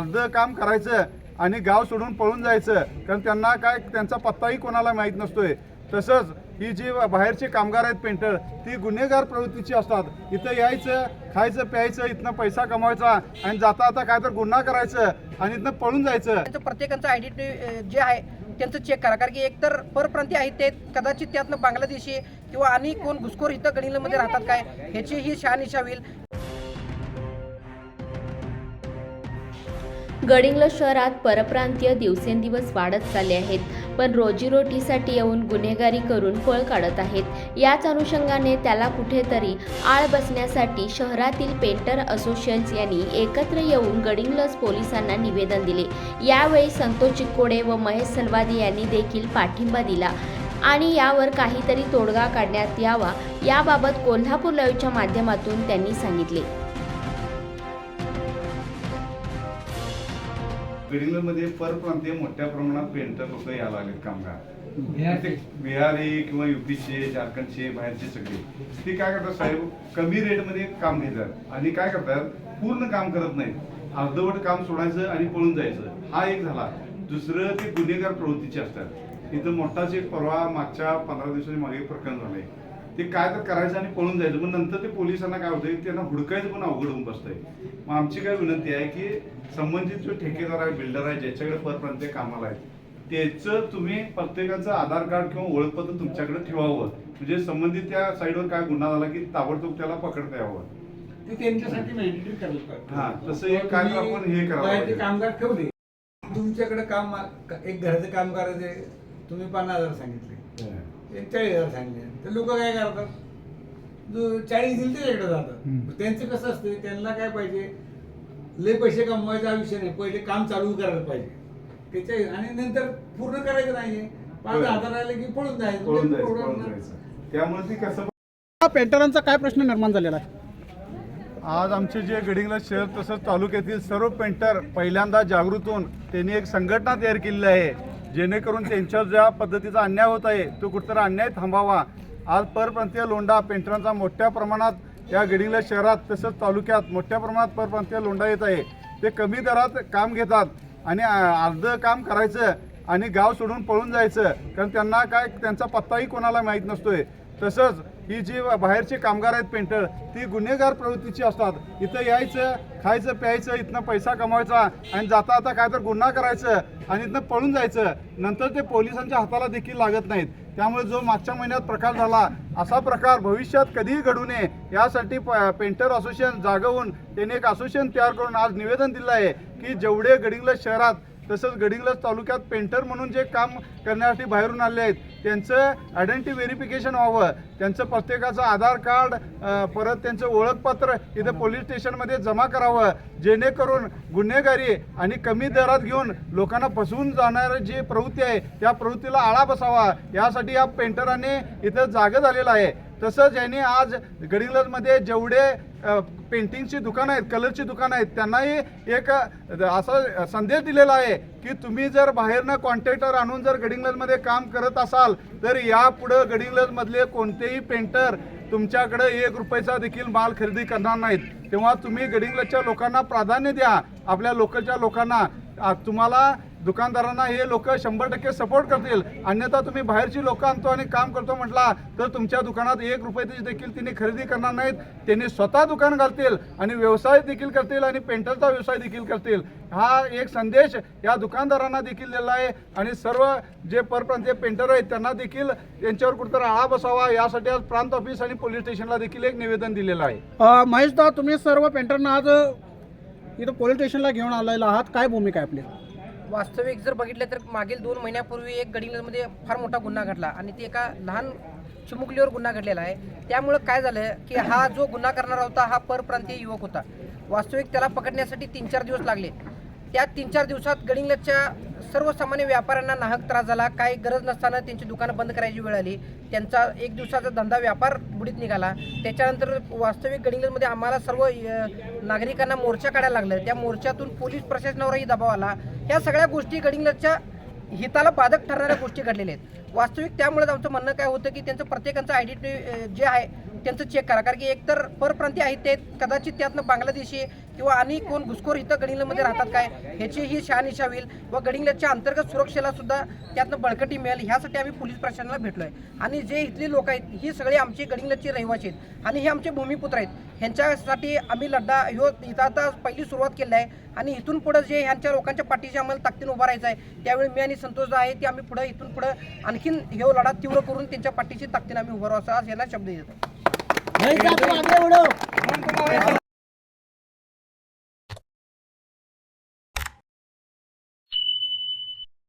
अर्धं काम करायचं आणि गाव सोडून पळून जायचं कारण त्यांना काय त्यांचा पत्ताही कोणाला माहीत नसतोय. तसंच ही जी बाहेरचे कामगार आहेत पेंटर ती गुन्हेगार प्रवृत्तीची असतात. इथं यायचं खायचं प्यायचं इथनं पैसा कमवायचा आणि जाता आता काय तर गुन्हा करायचं आणि इथनं पळून जायचं. त्यांचं प्रत्येकाचं आयडेंटिटी जे आहे त्यांचं चेक करा. कारण की एकतर परप्रांती आहेत ते कदाचित त्यातनं बांगलादेशी किंवा आणि कोण घुसखोर इथं गणिलमध्ये राहतात काय ह्याची ही शहानिशा होईल. गडिंग्लज शहरात परप्रांतीय दिवसेंदिवस वाढत चालले आहेत. पण रोजीरोटीसाठी येऊन गुन्हेगारी करून पळ काढत आहेत. याच अनुषंगाने त्याला कुठेतरी आळ बसण्यासाठी शहरातील पेंटर असोसिएशन्स यांनी एकत्र येऊन गडिंग्लज पोलिसांना निवेदन दिले. यावेळी संतोष चिक्कोडे व महेश सलवादी यांनी देखील पाठिंबा दिला. आणि यावर काहीतरी तोडगा काढण्यात यावा याबाबत कोल्हापूर लाईव्हच्या माध्यमातून त्यांनी सांगितले. मध्ये परप्रांतीय मोठ्या प्रमाणात पेंटर लोक यायला लागलेत कामगार. बिहारी किंवा युपीचे झारखंडचे बाहेरचे सगळे. ते काय करतात साहेब? कमी रेटमध्ये काम घेतात आणि काय करतात? पूर्ण काम करत नाहीत. अर्धवट काम सोडायचं आणि पळून जायचं. हा एक झाला. दुसरं ते गुन्हेगार प्रवृत्तीचे असतात. इथं मोठाच एक परवा मागच्या पंधरा दिवसाच्या मागे प्रकरण झालंय. ते काय तर करायचं आणि पळून जायचं. मग नंतर ते पोलिसांना काय होतंय? त्यांना हुडकायचं पण अवघड होऊन बसतंय. मग आमची काय विनंती आहे की संबंधित जो ठेकेदार आहे बिल्डर आहे ज्याच्याकडे परप्रांतीय कामाला आहे त्याचं तुम्ही प्रत्येकाचं आधार कार्ड किंवा ओळखपत्र तुमच्याकडे ठेवावं. म्हणजे संबंधित त्या साईडवर काय गुन्हा झाला की ताबडतोब त्याला पकडता यावं. ते त्यांच्यासाठी करायला पाहिजे. हा, तसं एक काय आपण हे. कामगार ठेवले तुमच्याकडे काम एक घराचं काम करायचे तुम्ही पन्नास हजार सांगितले. एक चाळीस हजार सांगितले. तर लोक काय करतात? जो चाळीस दिल त्याच्याकडे जातात. त्यांचं कसं असतं त्यांना काय पाहिजे? लय पैसे कमवायचा विषय नाही. पहिले काम चालू करायला पाहिजे. त्याच्या आणि नंतर पूर्ण करायचं नाहीये. पाच. हजार राहिले की पळून जायचं. पळून जायचं पळून पळून जायचं. जायचं. त्यामुळे ती कसं हा पेंटरांचा काय प्रश्न निर्माण झालेला आहे? आज आमचे जे गडिंगला शहर तसंच तालुक्यातील सर्व पेंटर पहिल्यांदा जागृत होऊन त्यांनी एक संघटना तयार केलेली आहे जेणेकरून त्यांच्यावर ज्या पद्धतीचा अन्याय होत आहे तो कुठेतरी अन्याय थांबावा. आज परप्रांतीय लोंढा पेंटरांचा मोठ्या प्रमाणात या गडिंगला शहरात तसंच तालुक्यात मोठ्या प्रमाणात परप्रांतीय लोंढा येत आहे. ते कमी दरात काम घेतात आणि अर्धं काम करायचं आणि गाव सोडून पळून जायचं. कारण त्यांना काय त्यांचा पत्ताही कोणाला माहीत नसतोय. तसंच ही जी बाहेरचे कामगार आहेत पेंटर ती गुन्हेगार प्रवृत्तीची असतात. इथं यायचं खायचं प्यायचं इथनं पैसा कमवायचा आणि जाता आता काय तर गुन्हा करायचं आणि इथनं पळून जायचं. नंतर ते पोलिसांच्या हाताला देखील लागत नाहीत. त्यामुळे जो मागच्या महिन्यात प्रकार झाला असा प्रकार भविष्यात कधीही घडू नये यासाठी प- पेंटर असोसिएशन जागवून त्यांनी एक असोसिएशन तयार करून आज निवेदन दिलं आहे की जेवढे गडिंग्लज शहरात तसंच गडिंग्लज तालुक्यात पेंटर म्हणून जे काम करण्यासाठी बाहेरून आले आहेत त्यांचं आयडेंटिटी व्हेरिफिकेशन व्हावं. त्यांचं प्रत्येकाचं आधार कार्ड परत त्यांचं ओळखपत्र इथं पोलीस स्टेशनमध्ये जमा करावं. जेणेकरून गुन्हेगारी आणि कमी दरात घेऊन लोकांना फसवून जाणारी जी प्रवृत्ती आहे त्या प्रवृत्तीला आळा बसावा. यासाठी या पेंटरांनी इथं जागा झालेला आहे. तसंच यांनी आज गडिंग्लजमध्ये जेवढे पेंटिंगची दुकानं आहेत कलरची दुकानं आहेत त्यांनाही एक असा संदेश दिलेला आहे की तुम्ही जर बाहेरनं कॉन्ट्रॅक्टर आणून जर गडिंग्लजमध्ये काम करत असाल तर यापुढं गडिंग्लजमधले कोणतेही पेंटर तुमच्याकडे एक रुपयाचा देखील माल खरेदी करणार नाहीत. तेव्हा तुम्ही गडिंग्लजच्या लोकांना प्राधान्य द्या. आपल्या लोकलच्या लोकांना. तुम्हाला दुकानदारांना हे लोक शंभर टक्के सपोर्ट करतील. अन्यथा तुम्ही बाहेरची लोक आणतो आणि काम करतो म्हटला तर तुमच्या दुकानात एक रुपयाची देखील तिने खरेदी करणार नाहीत. त्यांनी स्वतः दुकान घालतील आणि व्यवसाय देखील करतील आणि पेंटरचा व्यवसाय देखील करतील. हा एक संदेश या दुकानदारांना देखील दिला आहे. आणि सर्व जे परप्रांतीय पेंटर आहेत त्यांना देखील यांच्यावर कुठेतरी आळा बसावा यासाठी आज प्रांत ऑफिस आणि पोलीस स्टेशनला देखील एक निवेदन दिलेलं आहे. अ, महेशदा तुम्ही सर्व पेंटरना आज इथं पोलीस स्टेशनला घेऊन आलेला आहात. काय भूमिका आहे आपली? वास्तविक जर बघितलं तर मागील दोन महिन्यापूर्वी एक गडिंगलजमध्ये फार मोठा गुन्हा घडला आणि ते एका लहान चिमुकलीवर गुन्हा घडलेला आहे. त्यामुळं काय झालं की हा जो गुन्हा करणारा होता हा परप्रांतीय युवक होता. वास्तविक त्याला पकडण्यासाठी तीन चार दिवस लागले. त्या तीन चार दिवसात गडिंगलच्या सर्वसामान्य व्यापाऱ्यांना नाहक त्रास झाला. काही गरज नसताना त्यांची दुकानं बंद करायची वेळ आली. त्यांचा एक दिवसाचा धंदा व्यापार बुडीत निघाला. त्याच्यानंतर वास्तविक गडिंगलमध्ये आम्हाला सर्व नागरिकांना मोर्चा काढायला लागला. त्या मोर्चातून पोलीस प्रशासनावरही दबाव आला. ह्या सगळ्या गोष्टी गडिंगलजच्या हिताला बाधक ठरणाऱ्या गोष्टी घडलेल्या आहेत. वास्तविक त्यामुळेच आमचं म्हणणं काय होतं की त्यांचं प्रत्येकाचं आयडेंटिटी जे आहे त्यांचं चेक करा. कारण की एकतर परप्रांतीय आहेत ते कदाचित त्यातनं बांगलादेशी किंवा आणि कोण घुसखोर इथं गडिंगलमध्ये राहतात काय ह्याचीही शहानिशा होईल व गडिंगलच्या अंतर्गत सुरक्षेला सुद्धा त्यातनं बळकटी मिळेल. ह्यासाठी आम्ही पोलीस प्रशासनाला भेटलो आहे आणि जे इथली लोक आहेत ही सगळी आमची गडिंगलची रहिवासी आहेत आणि हे आमचे भूमिपुत्र आहेत. ह्यांच्यासाठी आम्ही लढा ह्यो इथं आता पहिली सुरुवात केली आहे आणि इथून पुढं जे ह्यांच्या लोकांच्या पाठीशी आम्हाला ताकदीनं उभा राहायचं आहे त्यावेळी मी आणि संतोष आहे ते आम्ही पुढं इथून पुढं आणखीन हे लढा तीव्र करून त्यांच्या पाठीशी ताकदीनं आम्ही उभा राहू असं आज शब्द देतो.